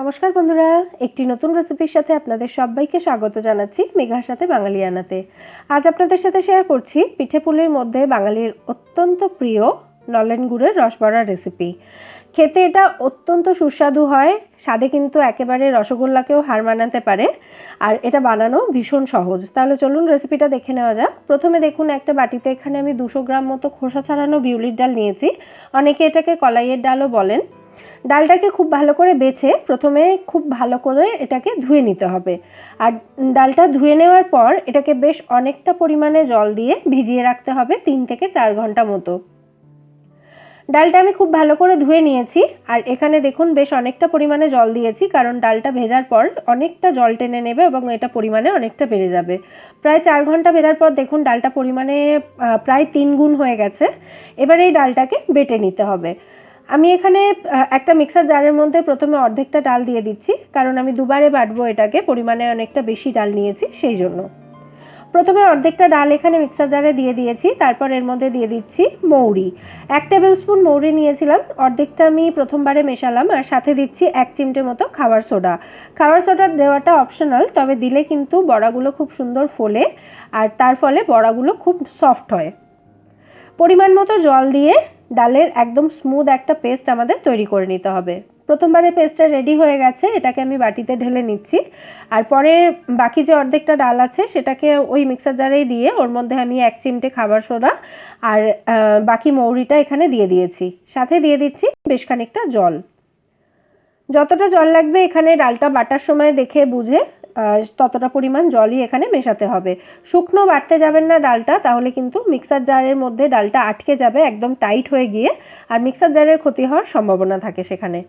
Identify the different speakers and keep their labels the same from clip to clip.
Speaker 1: নমস্কার বন্ধুরা, একটি নতুন রেসিপির সাথে আপনাদের সবাইকে স্বাগত জানাচ্ছি মেঘার সাথে বাঙালি আনাতে। আজ আপনাদের সাথে শেয়ার করছি পিঠে পুলির মধ্যে বাঙালির অত্যন্ত প্রিয় নলেন গুড়ের রসবড়া রেসিপি খেতে এটা অত্যন্ত সুস্বাদু হয়, স্বাদে কিন্তু একেবারে রসগোল্লাকেও হার মানাতে পারে, আর এটা বানানো ভীষণ সহজ। তাহলে চলুন রেসিপিটা দেখে নেওয়া যাক। প্রথমে দেখুন, একটা বাটিতে এখানে আমি দুশো গ্রাম মতো খোসা ছাড়ানো বিউলির ডাল নিয়েছি। অনেকে এটাকে কলাইয়ের ডালও বলেন। ডালটাকে খুব ভালো করে বেছে প্রথমে খুব ভালো করে এটাকে ধুয়ে নিতে হবে। আর ডালটা ধুয়ে নেওয়ার পর এটাকে বেশ অনেকটা পরিমাণে জল দিয়ে ভিজিয়ে রাখতে হবে তিন থেকে চার ঘণ্টা মতো। ডালটা আমি খুব ভালো করে ধুয়ে নিয়েছি আর এখানে দেখুন বেশ অনেকটা পরিমাণে জল দিয়েছি কারণ ডালটা ভেজার পর অনেকটা জল টেনে নেবে এবং এটা পরিমাণে অনেকটা বেড়ে যাবে। প্রায় চার ঘণ্টা ভেজার পর দেখুন ডালটা পরিমাণে প্রায় তিন গুণ হয়ে গেছে। এবার এই ডালটাকে বেটে নিতে হবে। আমি এখানে একটা মিক্সার জারের মধ্যে প্রথমে অর্ধেকটা ডাল দিয়ে দিচ্ছি, কারণ আমি দুবারে বাটবো এটাকে, পরিমাণে অনেকটা বেশি ডাল নিয়েছি সেই জন্য। প্রথমে অর্ধেকটা ডাল এখানে মিক্সার জারে দিয়ে দিয়েছি, তারপর এর মধ্যে দিয়ে দিচ্ছি মৌরি। এক টেবিল স্পুন মৌরি নিয়েছিলাম, অর্ধেকটা আমি প্রথমবারে মেশালাম, আর সাথে দিচ্ছি এক চিমটে মতো খাবার সোডা। খাবার সোডা দেওয়াটা অপশনাল তবে দিলে কিন্তু বড়াগুলো খুব সুন্দর ফোলে, আর তার ফলে বড়াগুলো খুব সফট হয়। পরিমাণ মতো জল দিয়ে ডালের একদম স্মুথ একটা পেস্ট আমাদের তৈরি করে নিতে হবে। প্রথমবারে পেস্টটা রেডি হয়ে গেছে, এটাকে আমি বাটিতে ঢেলে নিচ্ছি। আর পরে বাকি যে অর্ধেকটা ডাল আছে, সেটাকে ওই মিক্সার জারেই দিয়ে ওর মধ্যে আমি এক চিমটে খাবার সোডা আর বাকি মৌরিটা এখানে দিয়ে দিয়েছি। সাথে দিয়ে দিচ্ছি বেশ খানিকটা জল। যতটা জল লাগবে এখানে ডালটা বাটার সময় দেখে বুঝে ততটা পরিমাণ জলই এখানে মেশাতে হবে। শুকনো বাটতে যাবেন না ডালটা, তাহলে কিন্তু মিক্সার জারের মধ্যে ডালটা আটকে যাবে, একদম টাইট হয়ে গিয়ে, আর মিক্সার জারের ক্ষতি হওয়ার সম্ভাবনা থাকে সেখানে।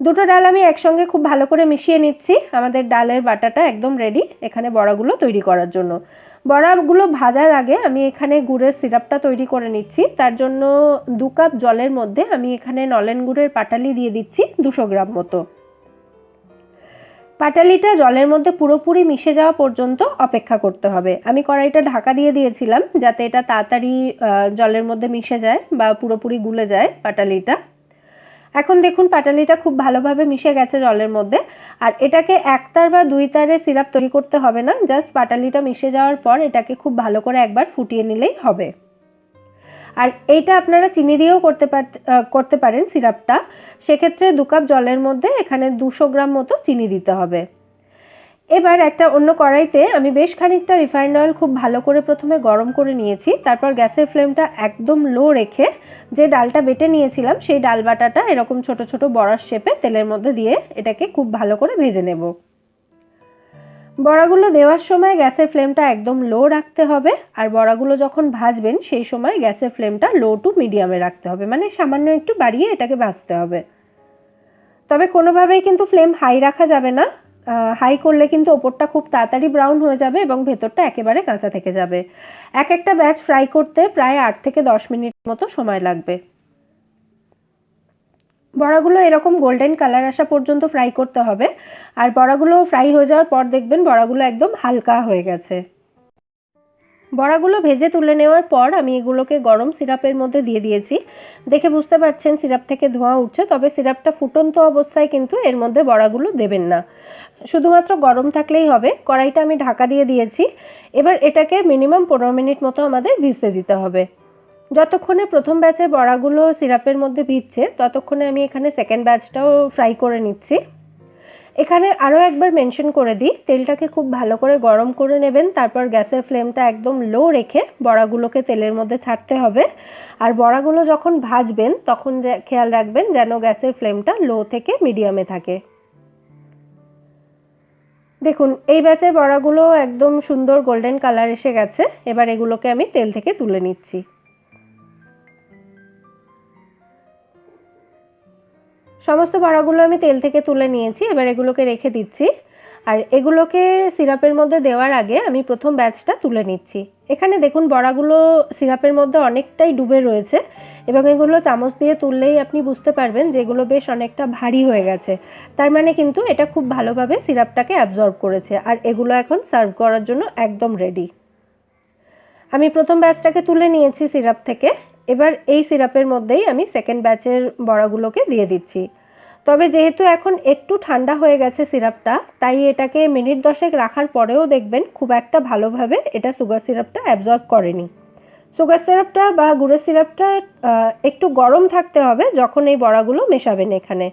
Speaker 1: দুটো ডাল আমি একসঙ্গে খুব ভালো করে মিশিয়ে নিচ্ছি। আমাদের ডালের বাটাটা একদম রেডি এখানে বড়াগুলো তৈরি করার জন্য। বড়াগুলো ভাজার আগে আমি এখানে গুড়ের সিরাপটা তৈরি করে নিচ্ছি। তার জন্য দু কাপ জলের মধ্যে আমি এখানে নলেন গুড়ের পাটালি দিয়ে দিচ্ছি দুশো গ্রাম মতো। পাটালিটা জলের মধ্যে পুরোপুরি মিশে যাওয়া পর্যন্ত অপেক্ষা করতে হবে। আমি কড়াইটা ঢাকা দিয়ে দিয়েছিলাম যাতে এটা তাড়াতাড়ি জলের মধ্যে মিশে যায় বা পুরোপুরি গুলে যায় পাটালিটা। এখন দেখুন পাটালিটা খুব ভালোভাবে মিশে গেছে জলের মধ্যে। আর এটাকে একতার বা দুই তারে সিরাপ তৈরি করতে হবে না, জাস্ট পাটালিটা মিশে যাওয়ার পর এটাকে খুব ভালো করে একবার ফুটিয়ে নিলেই হবে। আর এইটা আপনারা চিনি দিয়েও করতে করতে পারেন সিরাপটা। সেক্ষেত্রে দু কাপ জলের মধ্যে এখানে দুশো গ্রাম মতো চিনি দিতে হবে। এবার একটা অন্য কড়াইতে আমি বেশ খানিকটা রিফাইন্ড অয়েল খুব ভালো করে প্রথমে গরম করে নিয়েছি, তারপর গ্যাসের ফ্লেমটা একদম লো রেখে যে ডালটা বেটে নিয়েছিলাম, সেই ডাল বাটাটা এরকম ছোট ছোট বড়ার শেপে তেলের মধ্যে দিয়ে এটাকে খুব ভালো করে ভেজে নেব। বড়াগুলো দেওয়ার সময় গ্যাসের ফ্লেমটা একদম লো রাখতে হবে, আর বড়াগুলো যখন ভাজবেন সেই সময় গ্যাসের ফ্লেমটা লো টু মিডিয়ামে রাখতে হবে মানে সামান্য একটু বাড়িয়ে এটাকে ভাজতে হবে। তবে কোনোভাবেই কিন্তু ফ্লেম হাই রাখা যাবে না হাই করলে কিন্তু ওপরটা খুব তাড়াতাড়ি ব্রাউন হয়ে যাবে এবং ভেতরটা একেবারে কাঁচা থেকে যাবে। এক একটা ব্যাচ ফ্রাই করতে প্রায় আট থেকে দশ মিনিট মতো সময় লাগবে। বড়াগুলো এরকম গোল্ডেন কালার আসা পর্যন্ত ফ্রাই করতে হবে। আর বড়াগুলো ফ্রাই হয়ে যাওয়ার পর দেখবেন বড়াগুলো একদম হালকা হয়ে গেছে। বড়াগুলো ভেজে তুলে নেওয়ার পর আমি এগুলোকে গরম সিরাপের মধ্যে দিয়ে দিয়েছি। দেখে বুঝতে পারছেন সিরাপ থেকে ধোঁয়া উঠছে, তবে সিরাপটা ফুটন্ত অবস্থায় কিন্তু এর মধ্যে বড়াগুলো দেবেন না। শুধুমাত্র গরম থাকলেই হবে, কড়াইটা আমি ঢাকা দিয়ে দিয়েছি। এবার এটাকে মিনিমাম পনেরো মিনিট মতো আমাদের ভিজতে দিতে হবে। যতক্ষণে প্রথম ব্যাচের বড়াগুলো সিরাপের মধ্যে ভিজছে, ততক্ষণে আমি এখানে সেকেন্ড ব্যাচটাও ফ্রাই করে নিচ্ছি। এখানে আরও একবার মেনশন করে দিই, তেলটাকে খুব ভালো করে গরম করে নেবেন, তারপর গ্যাসের ফ্লেমটা একদম লো রেখে বড়াগুলোকে তেলের মধ্যে ছাড়তে হবে। আর বড়াগুলো যখন ভাজবেন, তখন খেয়াল রাখবেন যেন গ্যাসের ফ্লেমটা লো থেকে মিডিয়ামে থাকে। দেখুন, এই ব্যাচের বড়াগুলো একদম সুন্দর গোল্ডেন কালার এসে গেছে, এবার এগুলোকে আমি তেল থেকে তুলে নিচ্ছি। সমস্ত বড়াগুলো আমি তেল থেকে তুলে নিয়েছি, এবার এগুলোকে রেখে দিচ্ছি। আর এগুলোকে সিরাপের মধ্যে দেওয়ার আগে আমি প্রথম ব্যাচটা তুলে নিচ্ছি। এখানে দেখুন বড়াগুলো সিরাপের মধ্যে অনেকটাই ডুবে রয়েছে এবং এগুলো চামচ দিয়ে তুললেই আপনি বুঝতে পারবেন যে এগুলো বেশ অনেকটা ভারী হয়ে গেছে। তার মানে কিন্তু এটা খুব ভালোভাবে সিরাপটাকে অ্যাবজর্ব করেছে আর এগুলো এখন সার্ভ করার জন্য একদম রেডি। আমি প্রথম ব্যাচটাকে তুলে নিয়েছি সিরাপ থেকে। এবার এই সিরাপের মধ্যেই আমি সেকেন্ড ব্যাচের বড়াগুলোকে দিয়ে দিচ্ছি। তবে যেহেতু এখন একটু ঠান্ডা হয়ে গেছে সিরাপটা, তাই এটাকে মিনিট দশেক রাখার পরেও দেখবেন খুব একটা ভালোভাবে এটা সুগার সিরাপটা অ্যাবজর্ব করেনি। সুগার সিরাপটা বা গুড়ের সিরাপটা একটু গরম থাকতে হবে যখন এই বড়াগুলো মেশাবেন এখানে।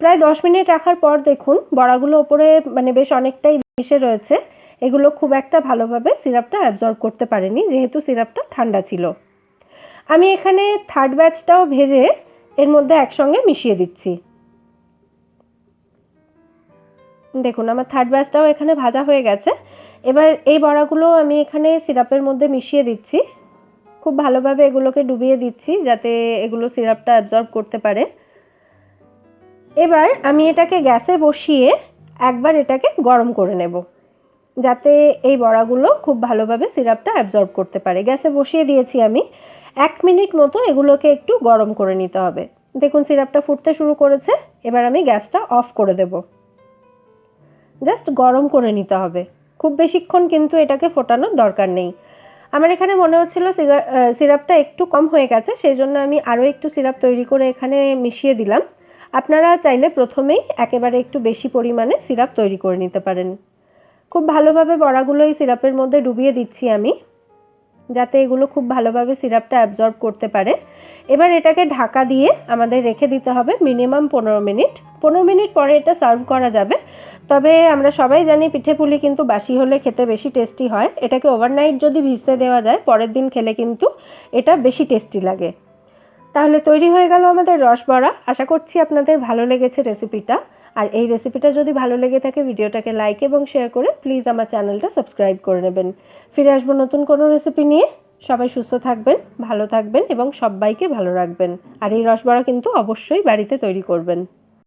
Speaker 1: প্রায় দশ মিনিট রাখার পর দেখুন, বড়াগুলো ওপরে মানে বেশ অনেকটাই মিশে রয়েছে। এগুলো খুব একটা ভালোভাবে সিরাপটা অ্যাবজর্ব করতে পারেনি, যেহেতু সিরাপটা ঠান্ডা ছিল। আমি এখানে থার্ড ব্যাচটাও ভেজে এর মধ্যে একসঙ্গে মিশিয়ে দিচ্ছি। দেখুন, আমার থার্ড ব্যাচটাও এখানে ভাজা হয়ে গেছে। এবার এই বড়াগুলো আমি এখানে সিরাপের মধ্যে মিশিয়ে দিচ্ছি। খুব ভালোভাবে এগুলোকে ডুবিয়ে দিচ্ছি যাতে এগুলো সিরাপটা অ্যাবজর্ব করতে পারে। এবার আমি এটাকে গ্যাসে বসিয়ে একবার এটাকে গরম করে নেব, যাতে এই বড়াগুলো খুব ভালোভাবে সিরাপটা অ্যাবজর্ব করতে পারে। গ্যাসে বসিয়ে দিয়েছি আমি। এক মিনিট মতো এগুলোকে একটু গরম করে নিতে হবে। দেখুন, সিরাপটা ফুটতে শুরু করেছে। এবার আমি গ্যাসটা অফ করে দেব। জাস্ট গরম করে নিতে হবে। খুব বেশিক্ষণ কিন্তু এটাকে ফোটানোর দরকার নেই। আমার এখানে মনে হচ্ছিল সিরাপটা একটু কম হয়ে গেছে সেই জন্য আমি আরও একটু সিরাপ তৈরি করে এখানে মিশিয়ে দিলাম। আপনারা চাইলে প্রথমেই একেবারে একটু বেশি পরিমাণে সিরাপ তৈরি করে নিতে পারেন। খুব ভালোভাবে বড়াগুলো এই সিরাপের মধ্যে ডুবিয়ে দিচ্ছি আমি। যাতে এগুলো খুব ভালোভাবে সিরাপটা অ্যাবজর্ব করতে পারে। এবার এটাকে ঢাকা দিয়ে আমাদের রেখে দিতে হবে মিনিমাম পনেরো মিনিট। পনেরো মিনিট পরে এটা সার্ভ করা যাবে। তবে আমরা সবাই জানি পিঠে পুলি কিন্তু বাসি হলে খেতে বেশি টেস্টি হয়। এটাকে ওভারনাইট যদি ভিজতে দেওয়া যায়, পরের দিন খেলে কিন্তু এটা বেশি টেস্টি লাগে। তাহলে তৈরি হয়ে গেল আমাদের রসবড়া। আশা করছি আপনাদের ভালো লেগেছে রেসিপিটা আর এই রেসিপিটা যদি ভালো লেগে থাকে ভিডিওটাকে লাইক এবং শেয়ার করে প্লিজ আমার চ্যানেলটা সাবস্ক্রাইব করে নেবেন। ফিরে আসব নতুন কোনো রেসিপি নিয়ে। সবাই সুস্থ থাকবেন, ভালো থাকবেন এবং সবাইকে ভালো রাখবেন। আর এই রসবড়া কিন্তু অবশ্যই বাড়িতে তৈরি করবেন।